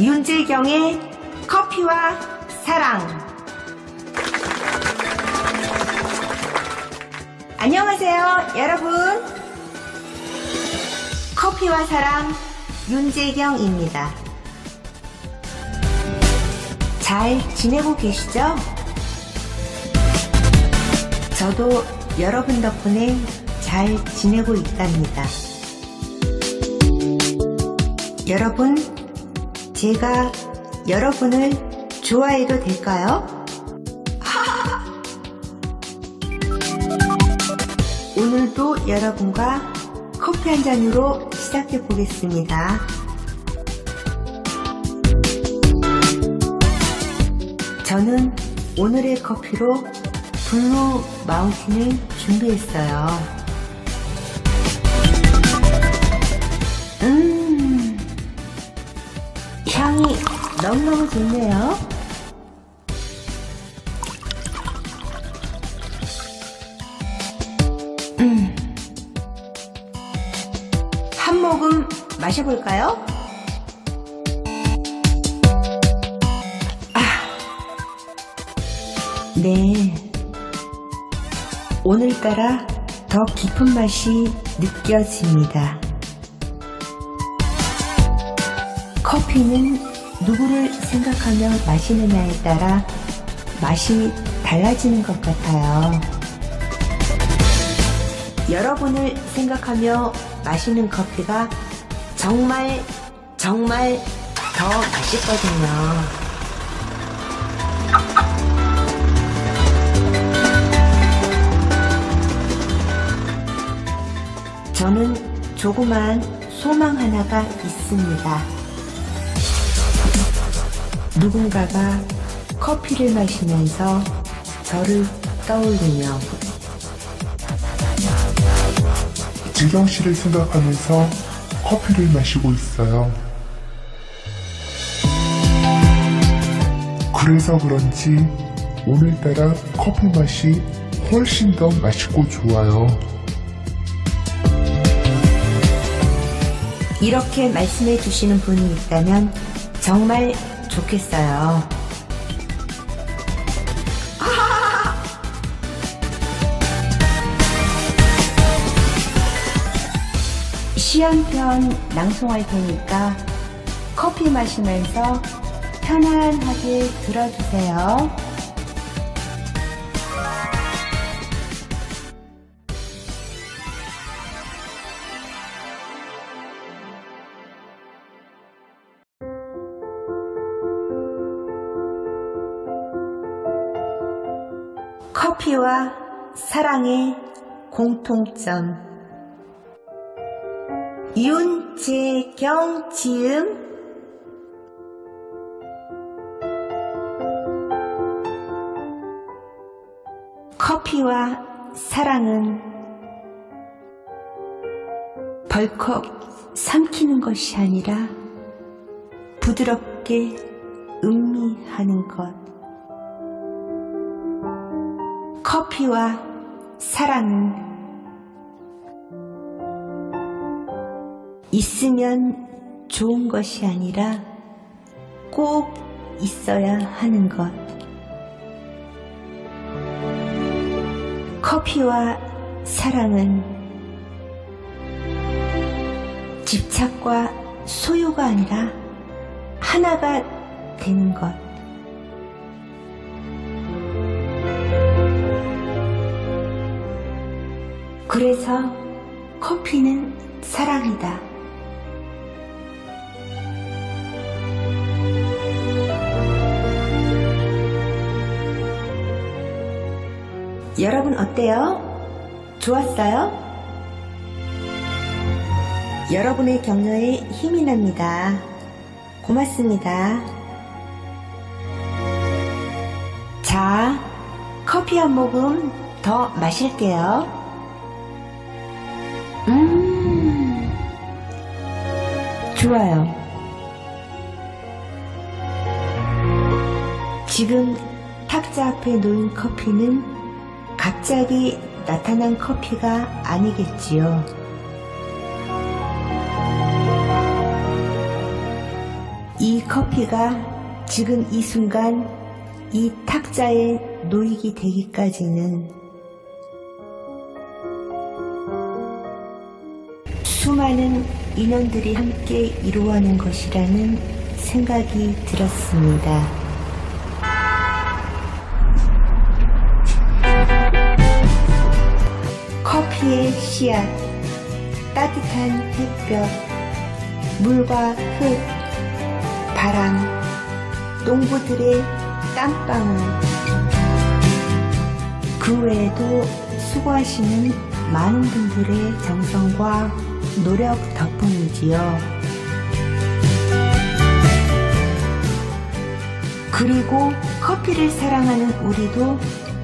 윤재경의 커피와 사랑. 안녕하세요, 여러분. 커피와 사랑 윤재경입니다. 잘 지내고 계시죠? 저도 여러분 덕분에 잘 지내고 있답니다. 여러분, 제가 여러분을 좋아해도 될까요? 오늘도 여러분과 커피 한 잔으로 시작해 보겠습니다. 저는 오늘의 커피로 블루 마운틴을 준비했어요. 음, 너무너무 좋네요. 음, 한 모금 마셔볼까요? 아, 네. 오늘따라 더 깊은 맛이 느껴집니다. 커피는 누구를 생각하며 마시느냐에 따라 맛이 달라지는 것 같아요. 여러분을 생각하며 마시는 커피가 정말 정말 더 맛있거든요. 저는 조그만 소망 하나가 있습니다. 누군가가 커피를 마시면서 저를 떠올리며 지경 씨를 생각하면서 커피를 마시고 있어요. 그래서 그런지 오늘따라 커피 맛이 훨씬 더 맛있고 좋아요. 이렇게 말씀해 주시는 분이 있다면 정말 좋겠어요. 시 한 편 낭송할 테니까 커피 마시면서 편안하게 들어주세요. 커피와 사랑의 공통점. 윤재경 지음 커피와 사랑은 벌컥 삼키는 것이 아니라 부드럽게 음미하는 것. 커피와 사랑은 있으면 좋은 것이 아니라 꼭 있어야 하는 것. 커피와 사랑은 집착과 소유가 아니라 하나가 되는 것. 그래서 커피는 사랑이다. 여러분 어때요? 좋았어요? 여러분의 격려에 힘이 납니다. 고맙습니다. 자, 커피 한 모금 더 마실게요. 음, 좋아요. 지금 탁자 앞에 놓인 커피는 갑자기 나타난 커피가 아니겠지요. 이 커피가 지금 이 순간 이 탁자에 놓이게 되기까지는 수많은 인연들이 함께 이루어낸 것이라는 생각이 들었습니다. 커피의 씨앗, 따뜻한 햇볕, 물과 흙, 바람, 농부들의 땀방울, 그 외에도 수고하시는 많은 분들의 정성과 노력 덕분이지요. 그리고 커피를 사랑하는 우리도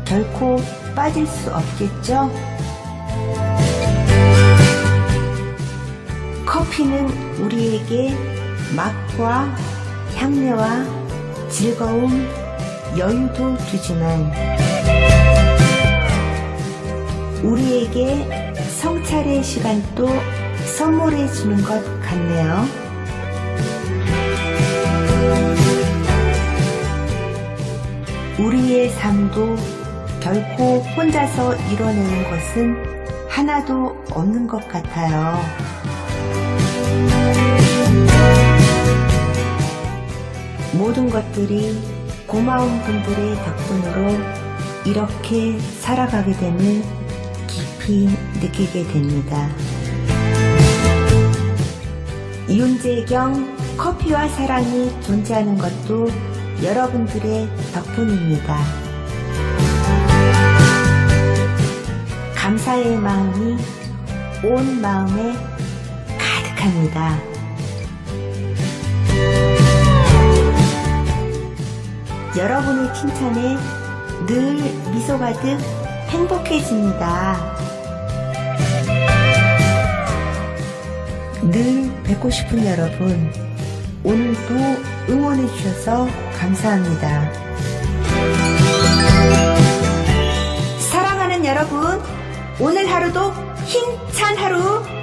결코 빠질 수 없겠죠? 커피는 우리에게 맛과 향내와 즐거움, 여유도 주지만 우리에게 성찰의 시간도 선물해 주는 것 같네요. 우리의 삶도 결코 혼자서 이뤄내는 것은 하나도 없는 것 같아요. 모든 것들이 고마운 분들의 덕분으로 이렇게 살아가게 됨을 깊이 느끼게 됩니다. 이윤재 경 커피와 사랑이 존재하는 것도 여러분들의 덕분입니다. 감사의 마음이 온 마음에 가득합니다. 여러분의 칭찬에 늘 미소 가득 행복해집니다. 늘 뵙고 싶은 여러분, 오늘도 응원해 주셔서 감사합니다. 사랑하는 여러분, 오늘 하루도 힘찬 하루